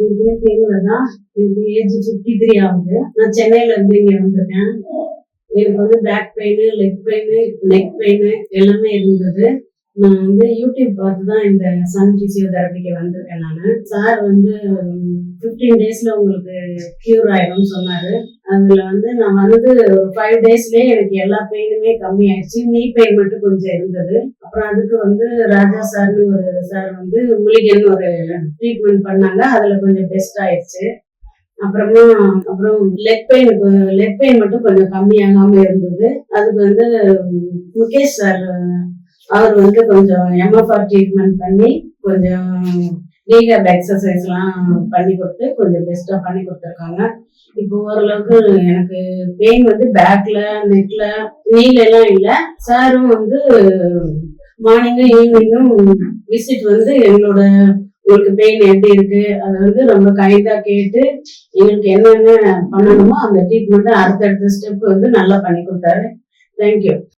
என் பேர் தேர்வுலதா எனக்கு age fifty three ஆகுது. நான் சென்னையில இருந்து இங்க வந்திருக்கேன். எனக்கு வந்து back pain leg pain neck pain எல்லாமே இருந்தது. நான் வந்து யூடியூப் பார்த்து தான் இந்த சன் பிசியோதெரபிக்கு வந்திருக்கேன் நான். சார் வந்து ஃபிஃப்டீன் டேஸில் உங்களுக்கு கியூர் ஆயிடும்னு சொன்னார். அதில் வந்து நான் வந்து ஒரு ஃபைவ் டேஸ்லேயே எனக்கு எல்லா பெயினுமே கம்மி ஆயிடுச்சு நீ பெயின் மட்டும் கொஞ்சம் இருந்தது. அப்புறம் அதுக்கு வந்து ராஜா சார்னு ஒரு சார் வந்து மூலிகைன்னு ஒரு ட்ரீட்மெண்ட் பண்ணாங்க. அதில் கொஞ்சம் பெஸ்ட் ஆயிடுச்சு. அப்புறமா அப்புறம் லெக் பெயின் லெக் பெயின் மட்டும் கொஞ்சம் கம்மியாகாம இருந்தது. அதுக்கு வந்து முகேஷ் சார் அவர் வந்து கொஞ்சம் எம்எஃப்ஆர் ட்ரீட்மெண்ட் பண்ணி கொஞ்சம் ரீஹேப் எக்ஸசைஸ் பண்ணி கொடுத்து கொஞ்சம் பெஸ்டா பண்ணி கொடுத்துருக்காங்க. இப்போ ஓரளவுக்கு எனக்கு பெயின் வந்து பேக்ல நெக்ல நீல எல்லாம் சாரும் வந்து மார்னிங்கும் ஈவினிங்கும் விசிட் வந்து எங்களோட உங்களுக்கு பெயின் எப்படி இருக்கு அதை வந்து ரொம்ப கைண்டா கேட்டு எங்களுக்கு என்னென்ன பண்ணணுமோ அந்த ட்ரீட்மெண்ட்டை அடுத்தடுத்த ஸ்டெப் வந்து நல்லா பண்ணி கொடுத்தாரு. தேங்க்யூ